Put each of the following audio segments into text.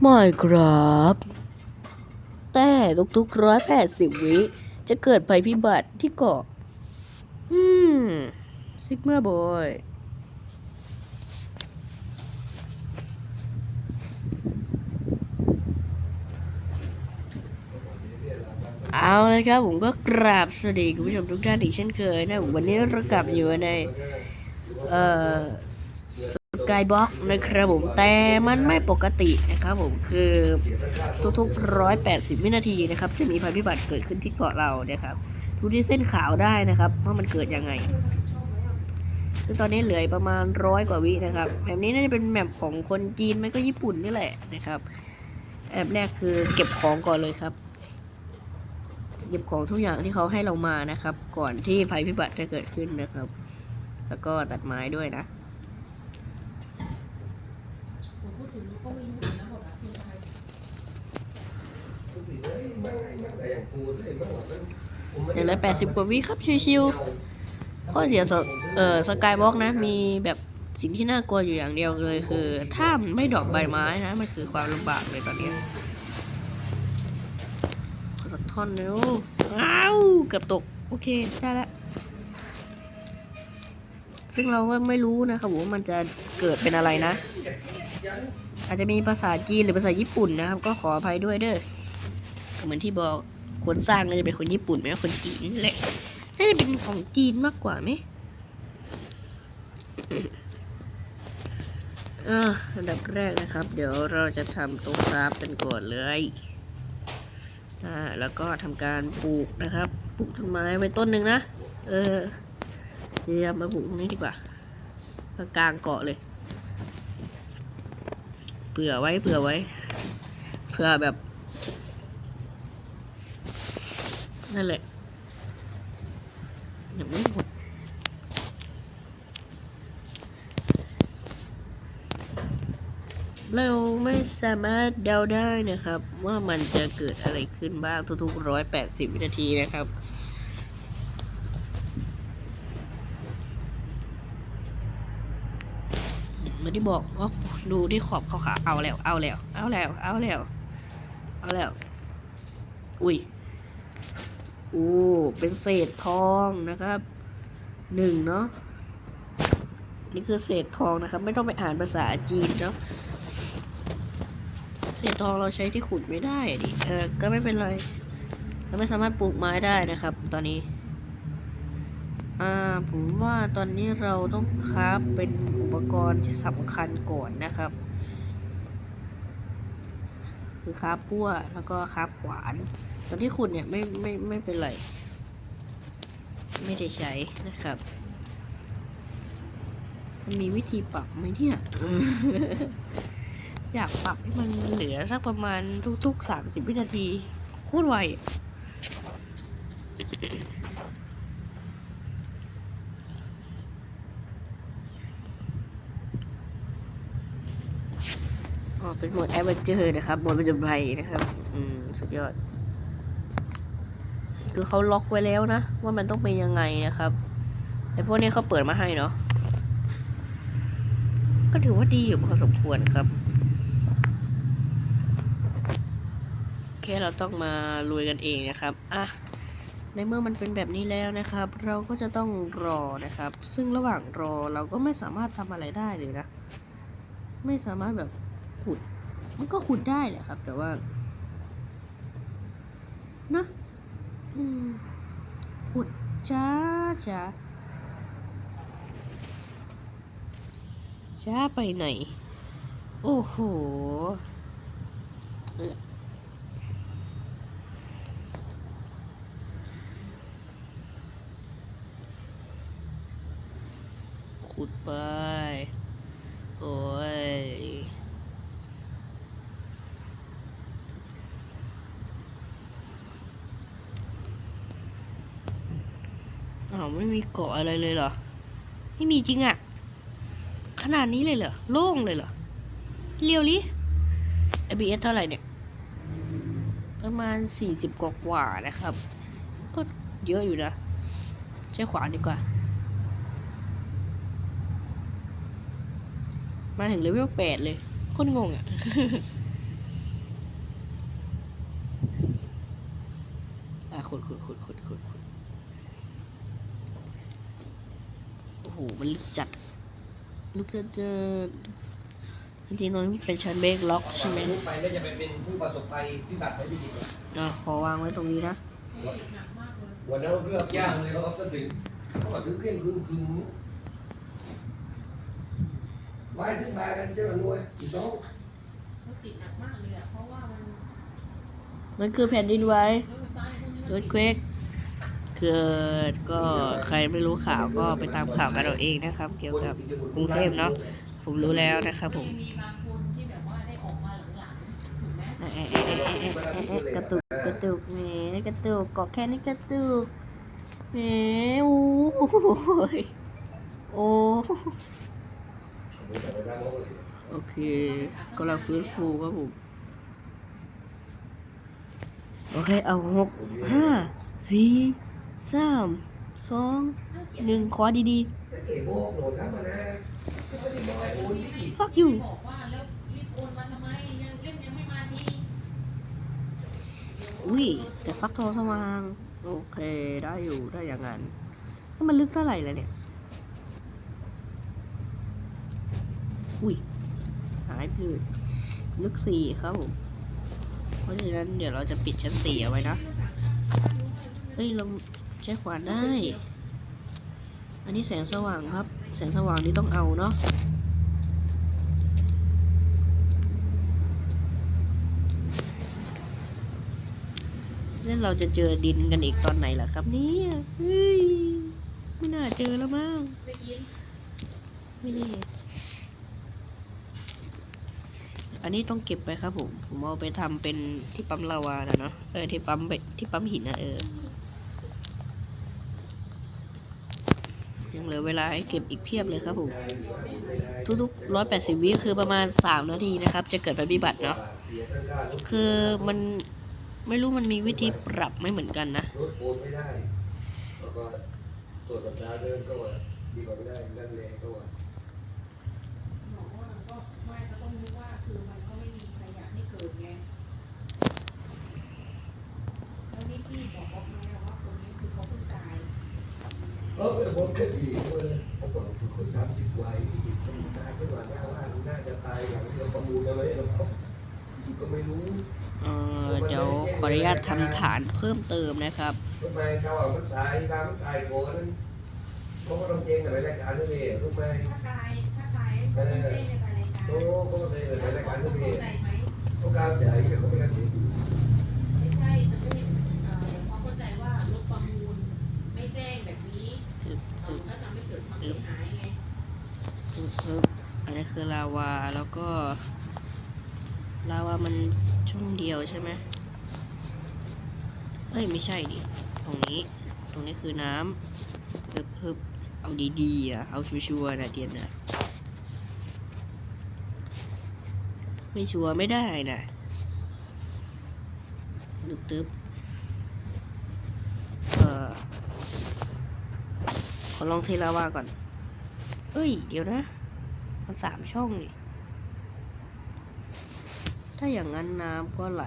ไม่ครับ แต่ทุกๆร้อยแปดสิบวิ จะเกิดภัยพิบัติที่เกาะ อืม ซิกมาบอยเอาเลยครับผมก็กราบสวัสดีคุณผู้ชมทุกท่านอีกเช่นเคยนะวันนี้เรากลับอยู่ใน เอ่อ กายบล็อกนะครับผม แต่มันไม่ปกตินะครับผมคือทุกๆร้อยแปดสิบวินาทีนะครับ จะมีภัยพิบัติเกิดขึ้นที่เกาะเรานะครับ ดูที่เส้นขาวได้นะครับว่ามันเกิดยังไงซึ่งตอนนี้เหลือประมาณร้อยกว่าวินะครับแบบนี้น่าจะเป็นแมปของคนจีนไม่ก็ญี่ปุ่นนี่แหละนะครับแอบแรกคือเก็บของก่อนเลยครับ เก็บของทุกอย่างที่เขาให้เรามานะครับ ก่อนที่ภัยพิบัติจะเกิดขึ้นนะครับ แล้วก็ตัดไม้ด้วยนะ อย่างละแปดสิบกว่าวิครับชิวๆข้อเสียสเออสกายบล็อกนะ มีแบบสิ่งที่น่ากลัวอยู่อย่างเดียวเลยคือ ถ้ามันไม่ดอกใบไม้นะ มันคือความลำบากเลยตอนนี้สักท่อนเร็วอ้าวเกือบตก โอเค ได้แล้วซึ่งเราก็ไม่รู้นะครับว่ามันจะเกิดเป็นอะไรนะ อาจจะมีภาษาจีนหรือภาษาญี่ปุ่นนะครับ ก็ขออภัยด้วยเด้อเหมือนที่บอก คนสร้างก็จะเป็นคนญี่ปุ่นไหมคนจีนแหละน่าจะเป็นของจีนมากกว่าไหมอออันดับแรกนะครับ เดี๋ยวเราจะทำตรงกราฟกันก่อนเลยอ่าแล้วก็ทำการปลูกนะครับ ปลูกต้นไม้ไว้ต้นหนึ่งนะ เออเดี๋ยวมาปลูกตรงนี้ดีกว่ากลางเกาะเลย เผื่อไว้เผื่อไว้ เผื่อแบบ นั่นแหละยังไม่หมดเราไม่สามารถเดาได้นะครับ ว่ามันจะเกิดอะไรขึ้นบ้างทุกๆร้อยแปดสิบวินาทีนะครับมือนที่บอกว่าดูที่ขอบขาวๆเอาแล้ว เอาแล้ว เอาแล้ว เอาแล้ว เอาแล้ว อุ้ย โอ้เป็นเศษทองนะครับหนึ่งเนาะนี่คือเศษทองนะครับ ไม่ต้องไปอ่านภาษาจีนเนาะเศษทองเราใช้ที่ขุดไม่ได้อะดิเออก็ไม่เป็นไรเราไม่สามารถปลูกไม้ได้นะครับ ตอนนี้อ่าผมว่าตอนนี้เราต้องคราฟเป็นอุปกรณ์ที่สำคัญก่อนนะครับ คือคราฟพั่วแล้วก็คราฟขวาน ตอนที่ขุดเนี่ยไม่ไม่ไม่เป็นไร ไม่ได้ใช้นะครับ มันมีวิธีปรับไหมเนี่ย อยากปรับให้มันเหลือสักประมาณทุกๆสามสิบวินาทีโคตรไวอะอ๋อเป็นโหมดแอดเวนเจอร์นะครับโหมดประจำภัยนะครับ อืม สุดยอด คือเขาล็อกไว้แล้วนะ ว่ามันต้องเป็นยังไงนะครับไอ้พวกนี้เขาเปิดมาให้เนาะก็ถือว่าดีอยู่พอสมควรครับแค่เราต้องมาลุยกันเองนะครับอะในเมื่อมันเป็นแบบนี้แล้วนะครับ เราก็จะต้องรอนะครับ ซึ่งระหว่างรอเราก็ไม่สามารถทำอะไรได้เลยนะ ไม่สามารถแบบขุด มันก็ขุดได้แหละครับ แต่ว่านะ จ้าจ้าจ้าไปไหน โอ้โหขุดไป โอ้ย ไม่มีเกาะอะไรเลยเหรอ ไม่มีจริงอะขนาดนี้เลยเหรอ โล่งเลยเหรอ เรียวลิ ABS เท่าไหร่เนี่ย ประมาณ 40 กว่ากว่านะครับ ก็เยอะอยู่นะ ใช้ขวานดีกว่า มาถึงเลเวลดเลยคนงงอะ่ะขุดขุดขุดขุดขุดขุด หมันลึกจัดลึกจะเจอจริงๆตรงนี้มันเป็นชั้นเบรกล็อกใช่ไหมลุกไปแล้วจะไปเป็นผู้ประสบภัยพิบัติภัยพิจิตรอะขอวางไว้ตรงนี้นะวันนั้นเลือกย่างเลยเราก็ถึงเขาก็ถึงเที่ยงคืนคืนไว้ถึงบ่ายกันเจ้าหน่วยอีกสองรถติดหนักมากเลยอะเพราะว่ามันมันคือแผ่นดินไหวรถไฟฟ้าในพวกนี้เอิร์ธเควก เกิดก็ใครไม่รู้ข่าวก็ไปตามข่าวกันเอาเองนะครับ เกี่ยวกับกรุงเทพเนอะผมรู้แล้วนะครับผมมีบางคนที่แออกมาหลังๆถูกไหมเอ๊ะเอ๊ะเอ๊ะเอ๊ะเอ๊ะเอ๊ะกระตุกกระตุกแหมกระตุกเกาะแค่นี้กระตุกแหมโอ้โหโอ้โอเคกำลังฟื้นฟูครับผมโอเคเอาหกห้าสี่ สามสองหนึ่งขอดีเก๋โบกโหลดครับมานะไม่ได้บอกไอ้โอนที่ๆ fuck you บอกว่าแล้วรีบโอนมาทำไมยังเล่มยังไม่มาทีอุ้ยแต่ฟักทองสว่าง โอเค ได้อยู่ได้อย่างนั้นแล้วมันลึกเท่าไหร่แล้วเนี่ย อุ้ย หายไปเลยลึกสี่ครับผมเพราะฉะนั้นเดี๋ยวเราจะปิดชั้นสี่เอาไว้นะ เฮ้ยเรา ใช้ขวานได้ อันนี้แสงสว่างครับ แสงสว่างนี้ต้องเอาเนาะแล้วเราจะเจอดินกันอีกตอนไหนล่ะครับเนี่ยเฮ้ย ไม่น่าเจอแล้วมั้งไปยินไม่แน่อันนี้ต้องเก็บไปครับผม ผมเอาไปทำเป็นที่ปั๊มลาวานะเนาะ เออที่ปั๊มไปที่ปั๊มหินนะเออ ยังเหลือเวลาให้เก็บอีกเพียบเลยครับผม ทุกๆร้อยแปดสิบวิคือประมาณสามนาทีนะครับ จะเกิดภัยพิบัติเนาะคือมันไม่รู้มันมีวิธีปรับไม่เหมือนกันนะรถโอนไม่ได้แล้วก็ตรวจปัญญาเดินก็ว่าดีกว่าไม่ได้นั่นแหละก็ว่าบอกว่าก็ไม่ต้องรู้ว่าคือมันก็ไม่มีใครอยากให้เกิดไงแล้วนี่พี่บอกออกมาว่าคนนี้คือเขาเพิ่งตาย เออเป็นบทคดีเลยเขาบอกคือคนสามสิบวัยคนตายจังหวะหน้าว่าน่าจะตายอย่างเราประมูลเอาไว้แล้วเขาก็ไม่รู้เออเดี๋ยวขออนุญาตทำฐานเพิ่มเติมนะครับทำไมเขาว่ามันตายตามมันตายโกนั้นเขาก็ต้องเจงกับรายการทุกเพจทำไมถ้าตายถ้าตายก็ต้องแจ้งในรายการโตเขาก็เลยรายการทุกเพเข้าจใจไหมเขากล้าใจเขาไม่กล้าจงไม่ใช่จะไม่ อันนี้คือลาวาแล้วก็ ลาวามันช่องเดียวใช่ไหมเอ้ยไม่ใช่ดิตรงนี้ ตรงนี้คือน้ำคือคือเอาดีๆอะ เอาชัวร์ๆนะเดียนนะไม่ชัวร์ไม่ได้นะตึบตึบเออขอลองเทลาวาก่อน เอ้ย เดี๋ยวนะ มันสามช่องนี่ถ้าอย่างนั้นน้ำก็ไหล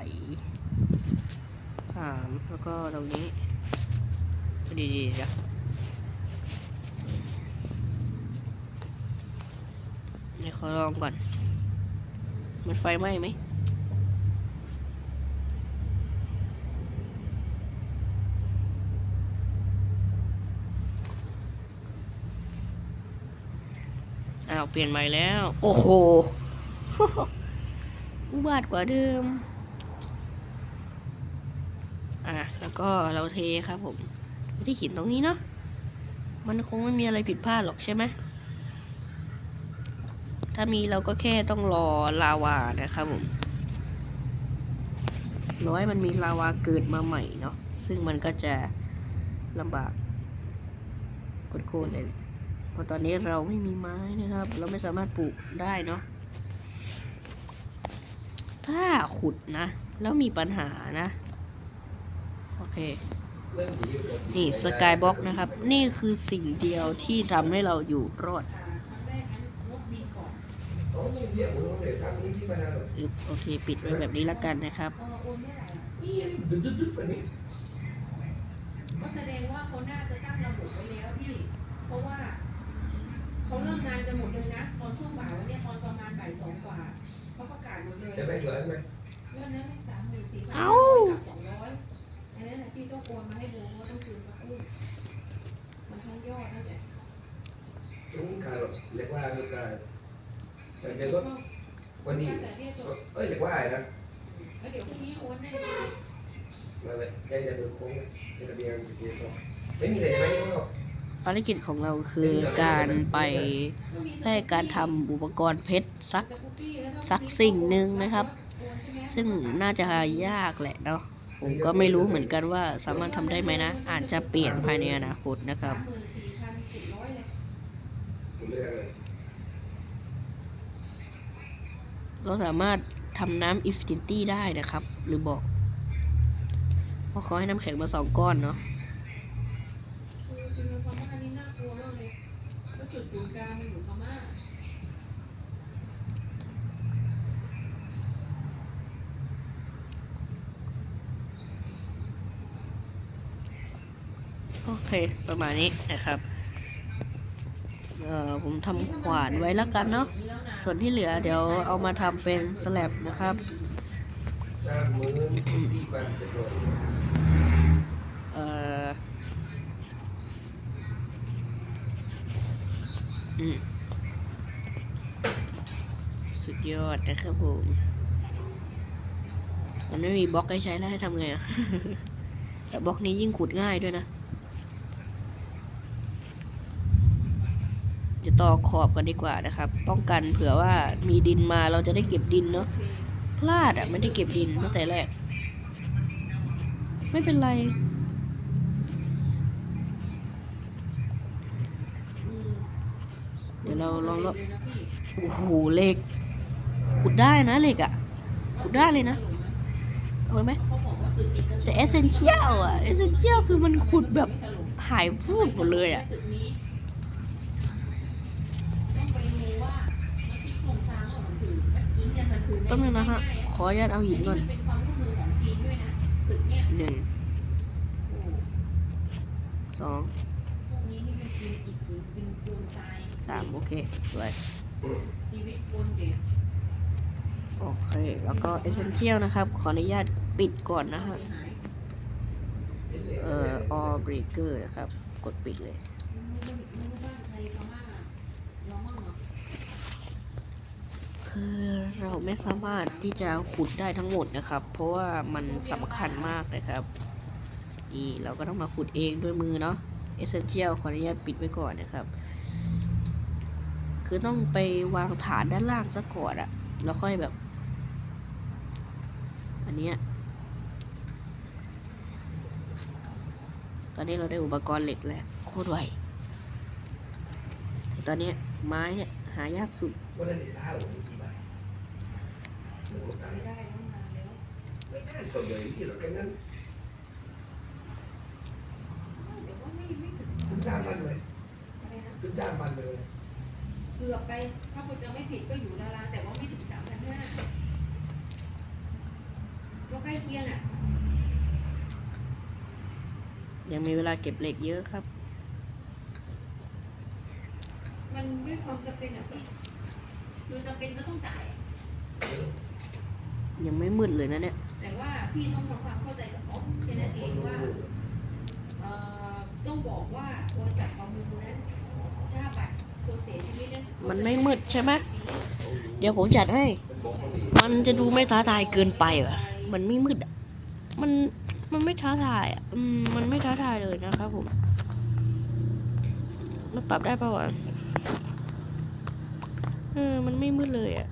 สามแล้วก็ตรงนี้ดีๆนะเดี๋ยวขอลองก่อน มันไฟไหม้ไหม อ้าวเปลี่ยนใหม่แล้ว โอ้โหอุบาทกว่าเดิม อะ แล้วก็เราเทครับผม ที่หินตรงนี้เนาะ มันคงไม่มีอะไรผิดพลาดหรอกใช่ไหม ถ้ามีเราก็แค่ต้องรอลาวานะครับผมร้อยมันมีลาวาเกิดมาใหม่เนาะ ซึ่งมันก็จะลำบากโคตรๆเลย เพราะตอนนี้เราไม่มีไม้นะครับ เราไม่สามารถปลูกได้เนาะถ้าขุดนะ แล้วมีปัญหานะ โอเค นี่สกายบ็อกนะครับ นี่คือสิ่งเดียวที่ทำให้เราอยู่รอดโอเค ปิดไว้แบบนี้แล้วกันนะครับโอนเมื่อไหร่อะนี่ดึ๊ดดุดแบบนี้ก็แสดงว่าเขาน่าจะตั้งระบบไว้แล้วพี่ เพราะว่า เขาเริ่มงานกันหมดเลยนะ ตอนช่วงบ่ายวันเนี้ยตอนประมาณบ่ายสองกว่าเขาประกาศหมดเลยจะไม่เหลือไหมยอดนั้นสามหมื่นสี่พันเอ้ากับสองร้อยอันนั้นนะพี่ต้องโอนมาให้ดูว่าต้องคืนมาอุ้ยมันทั้งยอดนั่นแหละถึงขาดเรียกว่าเรียกว่าแต่เป็นรถวันนี้แต่พี่สดเอ้ยเรียกว่าอะไรนะแล้วเดี๋ยวพรุ่งนี้โอนให้มาเลยแกจะดูโค้งจะระเบียงจะเกี่ยวกับไม่มีอะไรไหมก็ ภารกิจของเราคือการไปให้การทำอุปกรณ์เพชรสักสักสิ่งหนึ่งนะครับ ซึ่งน่าจะยากแหละเนาะผมก็ไม่รู้เหมือนกันว่าสามารถทำได้ไหมนะ อาจจะเปลี่ยนภายในอนาคตนะครับเราสามารถทำน้ำอินฟินิตี้ได้นะครับ หรือบอกเพราะเขาให้น้ำแข็งมาสองก้อนเนาะ คือจริงๆพม่านี่น่ากลัวมากเลยเพราะจุด ศูนย์กลางมันอยู่พม่าโอเค ประมาณนี้นะครับ เอ่อ ผมทำขวานไว้แล้วกันเนาะ ส่วนที่เหลือเดี๋ยวเอามาทำเป็นสแลบนะครับ สร้างมือที่บ้านจะโดน เอ่ออืม สุดยอดนะครับผมมันไม่มีบล็อกให้ใช้แล้วให้ทำไงอะแต่บล็อกนี้ยิ่งขุดง่ายด้วยนะ จะต่อขอบกันดีกว่านะครับ ป้องกันเผื่อว่ามีดินมาเราจะได้เก็บดินเนาะพลาดอะไม่ได้เก็บดินตั้งแต่แรก ไม่เป็นไร เดี๋ยวเราลองรอบโอ้โหเหล็กขุดได้นะเหล็กอะขุดได้เลยนะเอาไว้ไหมเขาบอกว่าตึกเอกชนแต่เอเซนเชียลอะเอเซนเชียลคือมันขุดแบบหายพูดหมดเลยอะต้องไปดูว่ามันพลิกโครงสร้างว่ามันคือมันจริงเนี่ยมันคือแป๊บนึงนะฮะ ขออนุญาตเอาหินก่อนหนึ่งโอ้สอง พวกนี้นี่เป็นจีนอีกคือเป็นปูนทรายสามโอเคสวยชีวิตคนเด็กโอเค แล้วก็เอเซนเชียลนะครับ ขออนุญาตปิดก่อนนะฮะเสียหายเอ่อ all breaker นะครับ กดปิดเลยไม่รู้ไม่รู้บ้านใครพม่าเรามั่งเหรอคือเราไม่สามารถที่จะขุดได้ทั้งหมดนะครับ เพราะว่ามันสำคัญมากนะครับนี่เราก็ต้องมาขุดเองด้วยมือเนาะ Essential ขออนุญาตปิดไว้ก่อนนะครับ คือต้องไปวางฐานด้านล่างซะก่อนอะแล้วค่อยแบบ อันเนี้ยตอนนี้เราได้อุปกรณ์เหล็กแล้วโคตรไวแต่ตอนเนี้ยไม้เนี่ยหายากสุดวันนั้นได้สร้างหรือกี่บาทไม่ได้ตั้งนานแล้วไม่ได้ส่วนใหญ่ที่เราแค่นั้นเดี๋ยวว่าไม่ไม่ถึงถึงสร้างบ้านเลยอะไรนะถึงสร้างบ้านเลยเกือบไป ถ้าคุณจะไม่ผิดก็อยู่ดาราแต่ว่าไม่ถึงสามพันห้าเราใกล้เคียงอะ ยังมีเวลาเก็บเหล็กเยอะครับ มันด้วยความจำเป็นอะพี่คือจำเป็นก็ต้องจ่าย ยังไม่มืดเลยนะเนี่ย แต่ว่าพี่ต้องทำความเข้าใจกับอ๊อฟแค่นั้นเองว่าเอ่อต้องบอกว่าบริษัทประมูลนั้นถ้าบัตร มันไม่มืดใช่ไหมเดี๋ยวผมจัดให้ มันจะดูไม่ท้าทายเกินไปว่ะ มันไม่มืดอะ มัน มันไม่ท้าทายอะอืมมันไม่ท้าทายเลยนะครับผม มันปรับได้ปะวะเออ มันไม่มืดเลยอะ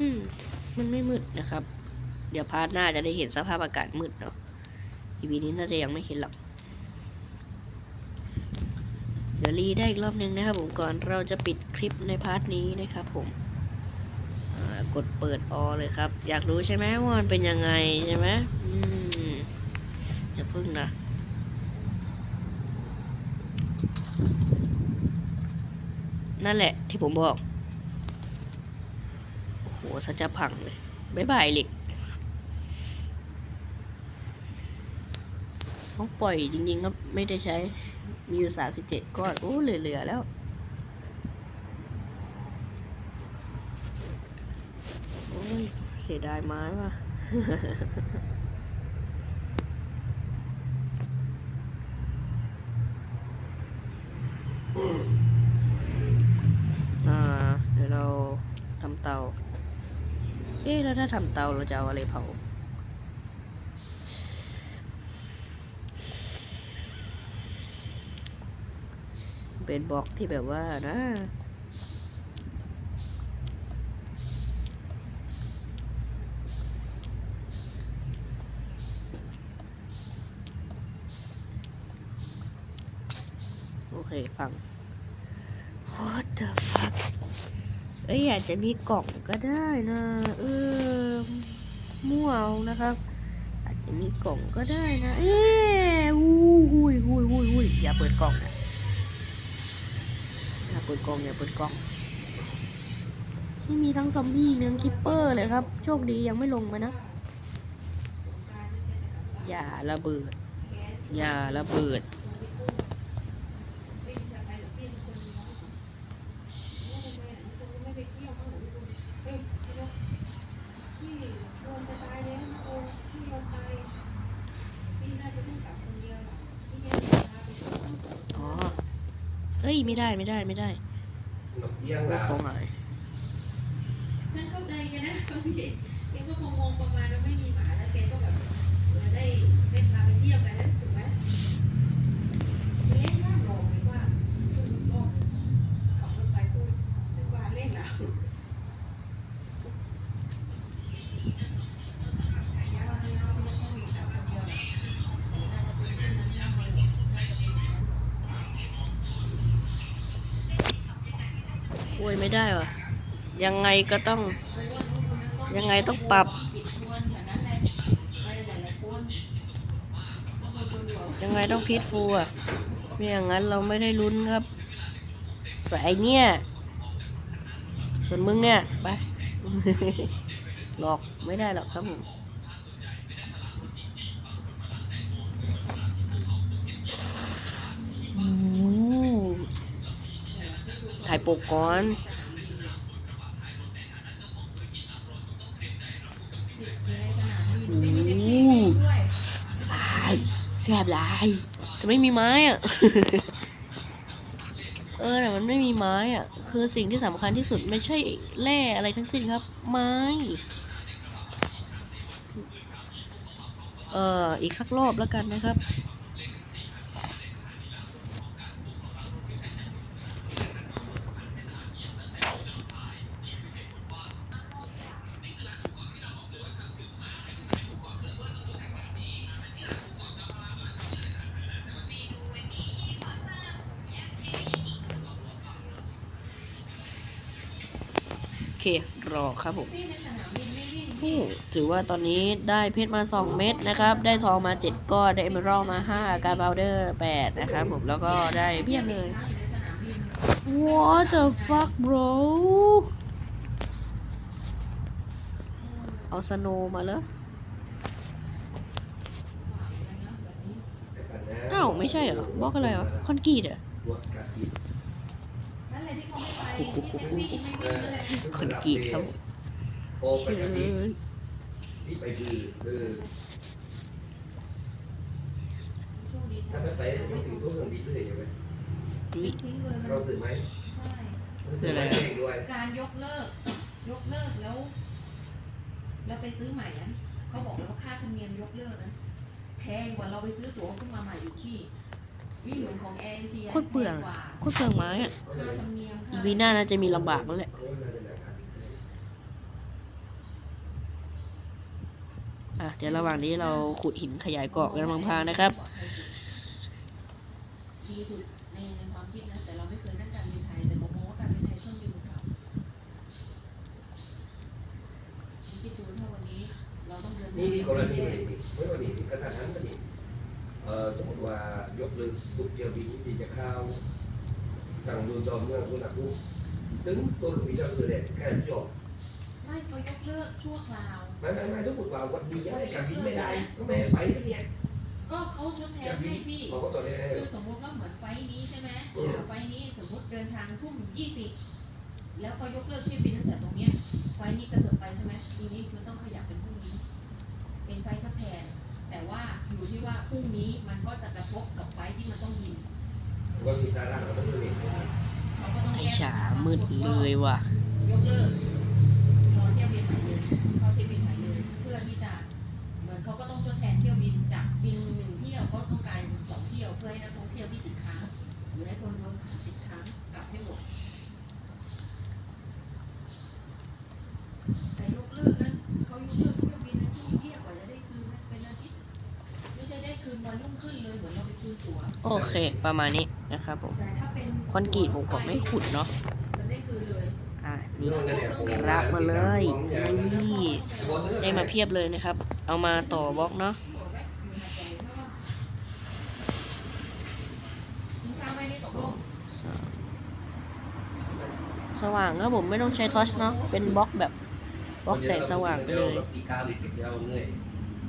อืมมันไม่มืดนะครับ เดี๋ยวพาร์ทหน้าจะได้เห็นสภาพอากาศมืดเนาะอีพีนี้น่าจะยังไม่เห็นหรอก เดี๋ ยวรีได้อีกรอบหนึ่งนะครับผมก่อนเราจะปิดคลิปในพาร์ทนี้นะครับผมกดเปิดออเลยครับ อยากรู้ใช่ไหมว่ามันเป็นยังไงใช่ไหมอืมอย่าพึ่งนะนั่นแหละที่ผมบอก โอ้โหสัจะพังเลย บ๊ายบายเหล็ก ต้องปล่อยจริงๆครับไม่ได้ใช้ มีอยู่สามสิบเจ็ดก้อน โอ้ เหลือ ๆ แล้ว โอ้ย เสียดายไม้ว่ะอ่าเดี๋ยวเราทำเตา เอ๊ะ แล้วถ้าทำเตาเราจะเอาอะไรเผา เป็นบล็อกที่แบบว่านะ โอเคฟัง What the fuck เอ้ยอาจจะมีกล่องก็ได้นะ เออมั่วเอานะครับ อาจจะมีกล่องก็ได้นะ เอ๊ะอู้หุยหุยหุยหุยอย่าเปิดกล่องนะ เปิดกล่องอย่าเปิดกล่องที่มีทั้งซอมบี้เนื้อคิปเปอร์เลยครับ โชคดียังไม่ลงไปนะ อย่าระเบิด อย่าระเบิด อ๋อ เอ้ย ไม่ได้ไม่ได้ไม่ได้นกเอี้ยงโอ้ดาวของหายฉันเข้าใจแกนะบางทีแกก็คงงงประมาณว่าไม่มีหมาแล้วแกก็แบบเออได้ได้พาไปเที่ยวกันนะถูกไหมเล่นสร้างหลอกดีกว่าคือก็ขับรถไปพูดดีกว่าเล่นเหร โอ้ยไม่ได้วะยังไงก็ต้อง ยังไงต้องปรับ ยังไงต้องพีทฟูอะไม่อย่างนั้นเราไม่ได้ลุ้นครับส่วนไอเนี่ย ส่วนมึงเนี่ย ไป หลอกไม่ได้หรอกครับผมโอ้โห ถ่ายปกก่อนโอ้โหลายแสบหลายแต่ไม่มีไม้อะเออแต่มันไม่มีไม้อะ คือสิ่งที่สำคัญที่สุดไม่ใช่แร่อะไรทั้งสิ้นครับ ไม้ เอ่ออีกสักรอบแล้วกันนะครับ โอเค รอ ครับผมโอ้ถือว่าตอนนี้ได้เพชรมา 2 เม็ดนะครับ ได้ทองมา 7 ก้อน ได้เอเมอรัลมา 5 การบาวเดอร์ 8 นะครับผม แล้วก็ได้เพียบเลย What the fuck bro เอาสโนว์มาแล้วอ้าวไม่ใช่เหรอบล็อกอะไรวะคอนกรีตเหรอบวกกะทินั่นแหละที่เขาไม่ไปที่แท็กซี่ไม่วิ่งนั่นแหละคอนกรีตครับผม โอ้ไปกะทินี่ไปบือบือโชคดีถ้าไม่ไปต้องถึงตัวเครื่องบินเลยใช่ไหมวิทิ้งเลยมันเราสื่อไหมใช่ เราสื่อไหมเองด้วยการยกเลิก ยกเลิกแล้ว แล้วไปซื้อใหม่อะเขาบอกแล้วค่าธรรมเนียมยกเลิกนะแพงกว่าเราไปซื้อตั๋วขึ้นมาใหม่อยู่ที่วิ่งเหมือนของแอร์เอเชียโคตรเปลือง แพกว่าโคตรเปลืองไม้อะค่าธรรมเนียมค่า วีหน้าน่าจะมีลำบากแล้วแหละ เขาน่าจะหนัก อันอะเดี๋ยวระหว่างนี้เราขุดหินขยายเกาะกันบางๆนะครับดีสุดในในความคิดนะแต่เราไม่เคยนั่งการบินไทยแต่ผมมองว่าการบินไทยช่วงดีกว่าเก่าคิดดูถ้าวันนี้เราต้องเดินนี่นี่กรณีวันนี้ไม่วันนี้กระทันหันวันนี้เอ่อสมมติว่ายกเลิกทุกเที่ยวบินที่จะเข้าทางดูจอมเมืองสุนทรภูมิถึงตัวเครื่องบินก็คือเนี่ยแค่จบไม่เขายกเลิกชั่วคราว ไม่ไม่ไม่สมมติว่าวันนี้ย้ายการบินไม่ได้ก็ไม่ให้ไปก็เนี่ยก็เขาทดแทนให้พี่เขาก็ตัวนี้ให้คือสมมติว่าเหมือนไฟล์นี้ใช่ไหมอืมไฟล์นี้สมมติเดินทางทุ่มยี่สิบแล้วเขายกเลิกเที่ยวบินตั้งแต่ตรงเนี้ยไฟล์นี้กระเถิบไปใช่ไหมทีนี้มันต้องขยับเป็นพรุ่งนี้ เป็นไฟล์ทดแทน แต่ว่าอยู่ที่ว่าพรุ่งนี้มันก็จะกระทบกับไฟล์ที่มันต้องบินว่ามีตาร่างเราต้องเรียนเราก็ต้องไอแยกฉามืดเลยว่ะยกเลิกรอเที่ยวบินใหม่เลย ให้นักท่องเที่ยวที่ติดค้างหรือให้คนโดยสารติดค้างกลับให้หมดแต่ยกเลิกนั้นเขายกเลิกเที่ยวบินนั้นที่เที่ยวกว่าจะได้คืนนะเป็นอาทิตย์ไม่ใช่ได้คืนวันรุ่งขึ้นเลยเหมือนเราไปคืนตั๋วโอเค ประมาณนี้นะครับผมแต่ถ้าเป็นคอนกรีตผมขอไม่ขุดเนาะมันได้คืนเลยอะนี่รับมาเลยนี่ได้มาเพียบเลยนะครับ เอามาต่อบล็อกเนาะ บอกไว้มีหายใจเพราะว่ากินข้าวไม่ได้ตกลง สว่างครับผมไม่ต้องใช้ทอชเนาะเป็นบล็อกแบบบล็อกแสงสว่างเลยอีกาหรือติดยาวเงย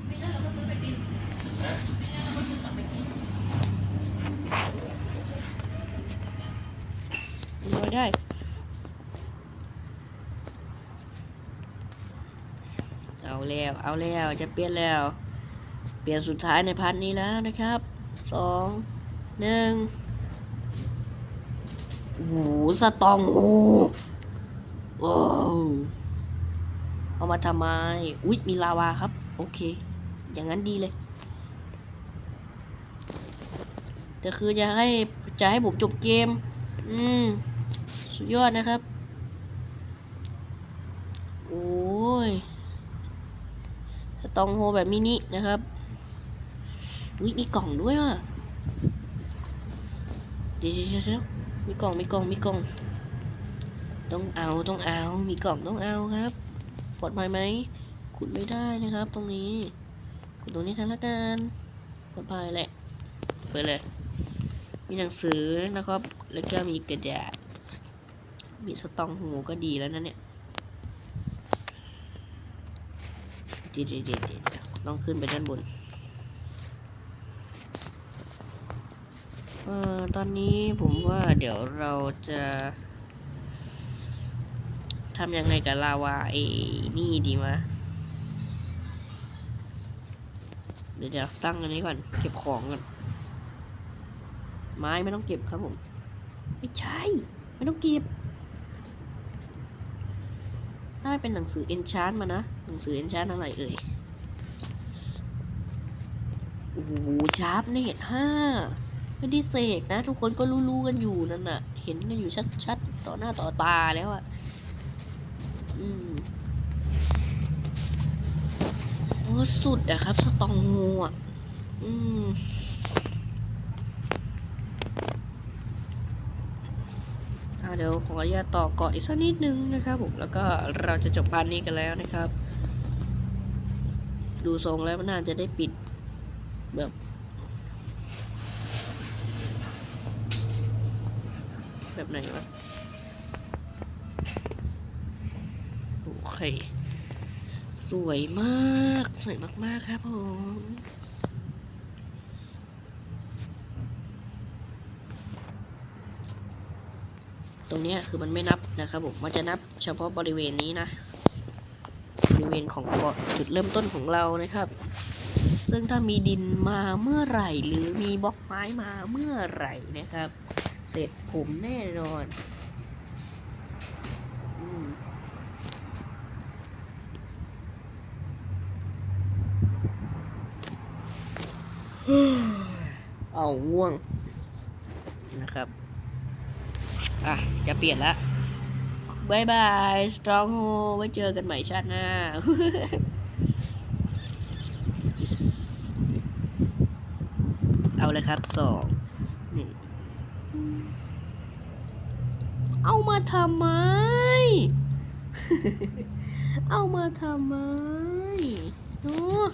ไม่งั้นเราไปกินไม่งั้นเราก็ซื้อกลับไปกินไม่ได้เอาแล้ว เอาแล้ว จะเปลี่ยนแล้ว เปลี่ยนสุดท้ายในพาร์ทนี้แล้วนะครับ สอง หนึ่ง โอ้โหสตองโอ้โอ้เอามาทำไมอุ๊ยมีลาวาครับ โอเค อย่างนั้นดีเลยแต่คือจะให้จะให้ผมจบเกม อืม สุดยอดนะครับ โอ้ยสตองโฮแบบมินินะครับอุ๊ยมีกล่องด้วยว่ะเดี๋ยวเดี๋ยว มีกล่องมีกล่องมีกล่อง ต้องเอาต้องเอา มีกล่องต้องเอาครับปลอดภัยไหมขุดไม่ได้นะครับ ตรงนี้ขุดตรงนี้แทนละกันปลอดภัยแหละเปิดเลย มีหนังสือนะครับ แล้วก็มีกระดาษมีสตองหูก็ดีแล้วนะเนี่ยเดี๋ยวเดี๋ยวเดี๋ยวเดี๋ยวต้องขึ้นไปด้านบน ออตอนนี้ผมว่าเดี๋ยวเราจะทำยังไงกับลาวาไอ้นี่ดีมะเดี๋ยวจะตั้งอันนี้ก่อน เก็บของก่อน ไม้ไม่ต้องเก็บครับผม ไม่ใช่ ไม่ต้องเก็บได้เป็นหนังสือ enchant มานะ หนังสือ enchant อะไรเอ่ย โอ้โหชาร์ปเนตห้า ไม่ได้เสกนะ ทุกคนก็รู้ๆกันอยู่นั่นน่ะ เห็นกันอยู่ชัดๆ ต่อหน้าต่อตาแล้วอะอืมโอ้สุดอะครับ สตองโฮอะอืมอ่าเดี๋ยวขออนุญาตต่อก่อนอีกสักนิดนึงนะครับผมแล้วก็เราจะจบพาร์นี้กันแล้วนะครับ ดูทรงแล้วมันน่าจะได้ปิดแบบ แบบ ไหนวะโอเค สวยมาก สวยมาก ๆ ครับผมตรงนี้คือมันไม่นับนะครับผม มันจะนับเฉพาะบริเวณนี้นะ บริเวณของเกาะจุดเริ่มต้นของเรานะครับ ซึ่งถ้ามีดินมาเมื่อไหร่ หรือมีบล็อกไม้มาเมื่อไหร่นะครับ เสร็จผมแน่นอนอเอาง่วงนะครับ อะ จะเปลี่ยนละบายบายสตรองโฮไว้เจอกันใหม่ชาติหน้าเอาเลยครับสองนี่ เอามาทำไม เอามาทำไมเนาะ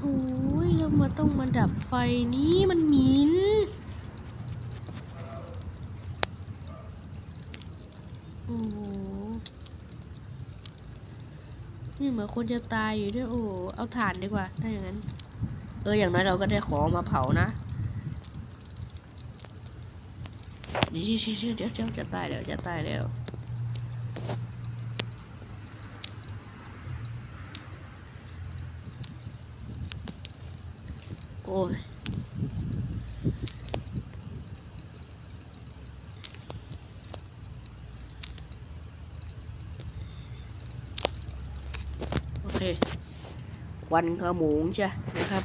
โอ้ยแล้วมาต้องมาดับไฟนี้มันหมินโอ้โหนี่เหมือนคนจะตายอยู่ด้วยโอ้เอาถ่านดีกว่าถ้าอย่างนั้น เอออย่างน้อยเราก็ได้ของมาเผานะ เดี๋ยวเดี๋ยวเดี๋ยวเดี๋ยวจะตายแล้วจะตายแล้วโอ้ยโอเคควันขโมงใช่นะครับ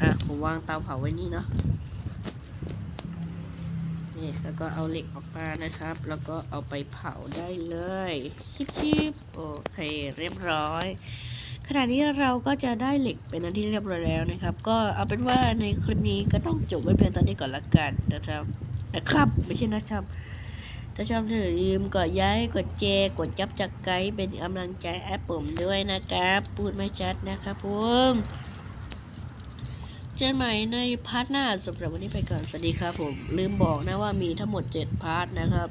อะ ผมวางเตาเผาไว้นี่เนาะ นี่แล้วก็เอาเหล็กออกมานะครับ แล้วก็เอาไปเผาได้เลยชิบๆโอเคเรียบร้อย ขณะนี้เราก็จะได้เหล็กเป็นอันที่เรียบร้อยแล้วนะครับ ก็เอาเป็นว่าในคลิปนี้ก็ต้องจบไว้เพียงตอนนี้ก่อนละกันนะครับนะครับไม่ใช่นะครับถ้าชอบอย่าลืมกดย้ายกดแชร์กดจับจักไกด์เป็นกำลังใจแอปผมด้วยนะครับ พูดไม่ชัดนะครับผม เจอกันใหม่ในพาร์ทหน้าสำหรับวันนี้ไปก่อน สวัสดีครับผม ลืมบอกนะว่ามีทั้งหมด 7 พาร์ทนะครับ